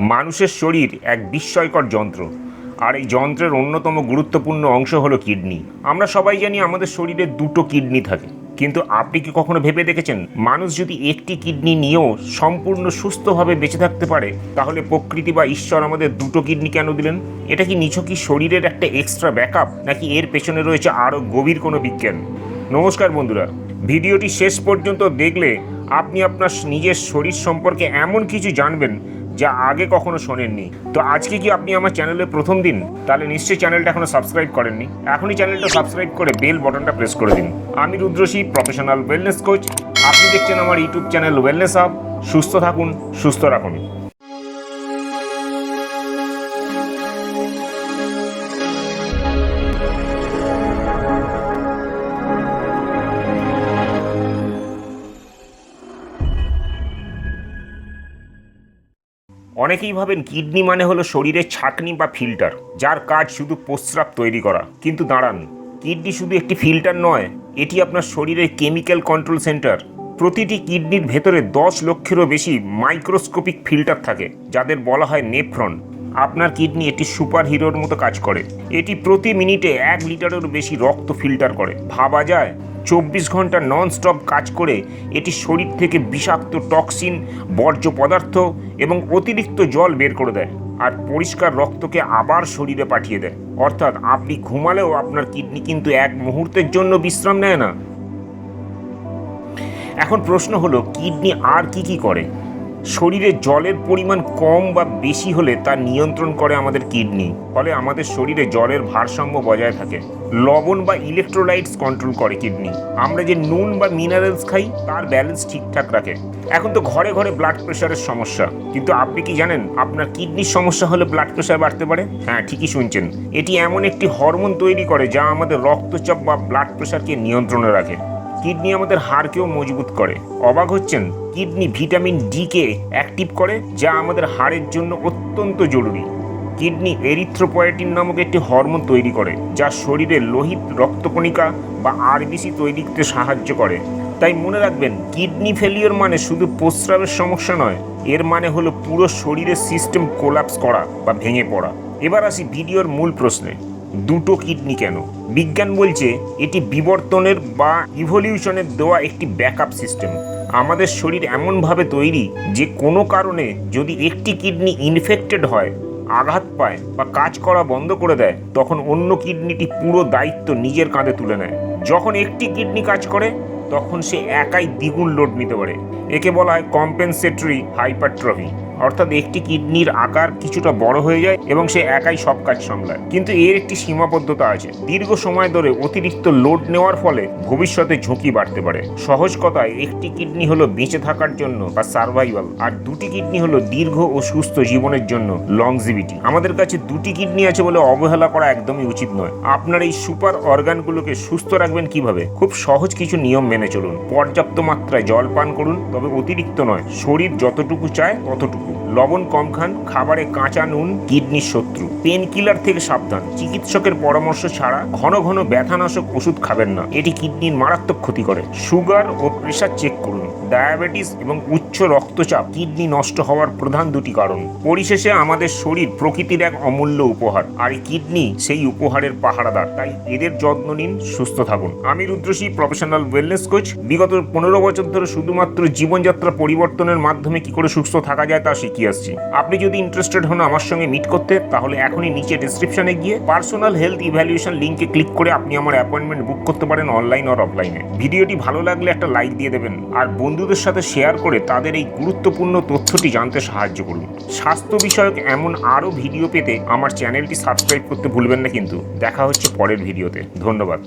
মানুষের শরীর এক বিস্ময়কর যন্ত্র। আর এই যন্ত্রের অন্যতম গুরুত্বপূর্ণ অংশ হলো কিডনি। আমরা সবাই জানি আমাদের শরীরে দুটো কিডনি থাকে। কিন্তু আপনি কি কখনো ভেবে দেখেছেন? মানুষ যদি একটি কিডনি নিয়েও সম্পূর্ণ সুস্থভাবে বেঁচে থাকতে পারে, তাহলে প্রকৃতি বা ঈশ্বর আমাদের দুটো কিডনি কেন দিলেন? এটা কি নিছকই শরীরের একটা এক্সট্রা ব্যাকআপ নাকি এর পেছনে রয়েছে আরও গভীর কোনো বিজ্ঞান? নমস্কার বন্ধুরা। ভিডিওটি শেষ পর্যন্ত দেখলে আপনি আপনার নিজের শরীর সম্পর্কে এমন কিছু জানবেন যা আগে কখনো শোনেননি। তো আজকে কি আপনি আমার চ্যানেলে প্রথম দিন? তাহলে নিশ্চয়ই চ্যানেলটা এখনও সাবস্ক্রাইব করেননি। এখনই চ্যানেলটা সাবস্ক্রাইব করে বেল বটনটা প্রেস করে দিন। আমি রুদ্রশী প্রফেশনাল ওয়েলনেস কোচ আপনি দেখছেন আমার ইউটিউব চ্যানেল ওয়েলনেস আপ সুস্থ থাকুন, সুস্থ রাখুন। অনেকেই ভাবেন কিডনি মানে হলো শরীরের ছাকনি বা ফিল্টার, যার কাজ শুধু প্রস্রাব তৈরি করা। কিন্তু দাঁড়ান, কিডনি শুধু একটি ফিল্টার নয়, এটি আপনার শরীরের কেমিক্যাল কন্ট্রোল সেন্টার। প্রতিটি কিডনির ভেতরে দশ লক্ষেরও বেশি মাইক্রোস্কোপিক ফিল্টার থাকে, যাদের বলা হয় নেফ্রন। আপনার কিডনি একটি সুপার হিরোর মতো কাজ করে। এটি প্রতি মিনিটে এক লিটারেরও বেশি রক্ত ফিল্টার করে। ভাবা যায় চব্বিশ ঘণ্টা নন স্টপ কাজ করে এটি শরীর থেকে বিষাক্ত টক্সিন, বর্জ্য পদার্থ এবং অতিরিক্ত জল বের করে দেয় আর পরিষ্কার রক্তকে আবার শরীরে পাঠিয়ে দেয়। অর্থাৎ আপনি ঘুমালেও আপনার কিডনি কিন্তু এক মুহূর্তের জন্য বিশ্রাম নেয় না। এখন প্রশ্ন হলো, কিডনি আর কি কি করে? শরীরে জলের পরিমাণ কম বা বেশি হলে তা নিয়ন্ত্রণ করে আমাদের কিডনি। ফলে আমাদের শরীরে জলের ভারসাম্য বজায় থাকে। লবণ বা ইলেকট্রোলাইটস কন্ট্রোল করে কিডনি। আমরা যে নুন বা মিনারেলস খাই, তার ব্যালেন্স ঠিকঠাক রাখে। এখন তো ঘরে ঘরে ব্লাড প্রেশারের সমস্যা। কিন্তু আপনি কি জানেন, আপনার কিডনির সমস্যা হলে ব্লাড প্রেশার বাড়তে পারে? হ্যাঁ ঠিকই শুনছেন। এটি এমন একটি হরমোন তৈরি করে যা আমাদের রক্তচাপ বা ব্লাড প্রেশারকে নিয়ন্ত্রণে রাখে। কিডনি আমাদের হাড়কেও মজবুত করে। অবাক হচ্ছেন, কিডনি ভিটামিন ডি কে অ্যাক্টিভ করে, যা আমাদের হাড়ের জন্য অত্যন্ত জরুরি। কিডনি এরিথ্রোপয়েটিন নামক একটি হরমোন তৈরি করে, যা শরীরে লোহিত রক্তকণিকা বা আরবিসি তৈরিতে সাহায্য করে। তাই মনে রাখবেন, কিডনি ফেলিওর মানে শুধু প্রস্রাবের সমস্যা নয়, এর মানে হলো পুরো শরীরের সিস্টেম কোলাপস করা বা ভেঙে পড়া। এবার আসি ভিডিওর মূল প্রশ্নে। দুটো কিডনি কেন? বিজ্ঞান বলছে এটি বিবর্তনের বা ইভলিউশনের দেওয়া একটি ব্যাকআপ সিস্টেম আমাদের শরীর এমনভাবে তৈরি যে কোনো কারণে যদি একটি কিডনি ইনফেক্টেড হয়, আঘাত পায় বা কাজ করা বন্ধ করে দেয়, তখন অন্য কিডনিটি পুরো দায়িত্ব নিজের কাঁধে তুলে নেয়। যখন একটি কিডনি কাজ করে, তখন সে একাই দ্বিগুণ লোড নিতে পারে। একে বলা হয় কম্পেনসেটরি হাইপারট্রফি অর্থাৎ একটি কিডনির আকার কিছুটা বড় হয়ে যায় এবং সে একাই সব কাজ সামলায়। কিন্তু এর একটি সীমাবদ্ধতা আছে। দীর্ঘ সময় ধরে অতিরিক্ত লোড নেওয়ার ফলে ভবিষ্যতে ঝুঁকি বাড়তে পারে। সহজ কথায়, একটি কিডনি হলো বেঁচে থাকার জন্য বা সার্ভাইভাল আর দুটি কিডনি হলো দীর্ঘ ও সুস্থ জীবনের জন্য লংজিভিটি আমাদের কাছে দুটি কিডনি আছে বলে অবহেলা করা একদমই উচিত নয়। আপনার এই সুপার অর্গানগুলোকে সুস্থ রাখবেন কীভাবে? খুব সহজ কিছু নিয়ম মেনে চলুন। পর্যাপ্ত মাত্রায় জল পান করুন, তবে অতিরিক্ত নয়, শরীর যতটুকু চায় ততটুকু। লবণ কম খান, খাবারে কাঁচা নুন, কিডনির শত্রু। পেন কিলার থেকে সাবধান। চিকিৎসকের পরামর্শ ছাড়া ঘন ঘন ব্যথানাশক ওষুধ খাবেন না। এটি কিডনির মারাত্মক ক্ষতি করে। সুগার ও প্রেশার চেক করুন। ডায়াবেটিস এবং উচ্চ রক্তচাপ কিডনি নষ্ট হওয়ার প্রধান দুটি কারণ। পরিশেষে আমাদের শরীর প্রকৃতির এক অমূল্য উপহার। আর এই কিডনি সেই উপহারের পাহারাদার। তাই এদের যত্ন নিন, সুস্থ থাকুন। আমি রুদ্রশী প্রফেশনাল ওয়েলনেস কোচ বিগত পনেরো বছর ধরে শুধুমাত্র জীবনযাত্রা পরিবর্তনের মাধ্যমে কি করে সুস্থ থাকা যায় তা শিখিয়ে আসছি? আপনি যদি ইন্টারেস্টেড হন আমার সঙ্গে মিট করতে, তাহলে এখনই নিচে ডিসক্রিপশনে গিয়ে পার্সোনাল হেলথ ইভ্যালুয়েশন লিঙ্কে ক্লিক করে আপনি আমার অ্যাপয়েন্টমেন্ট বুক করতে পারেন অনলাইন আর অফলাইনে ভিডিওটি ভালো লাগলে একটা লাইক দিয়ে দেবেন, আর বন্ধুদের সাথে শেয়ার করে তাদের এই গুরুত্বপূর্ণ তথ্যটি জানতে সাহায্য করুন। স্বাস্থ্য বিষয়ক এমন আরও ভিডিও পেতে আমার চ্যানেলটি সাবস্ক্রাইব করতে ভুলবেন না কিন্তু। দেখা হচ্ছে পরের ভিডিওতে ধন্যবাদ।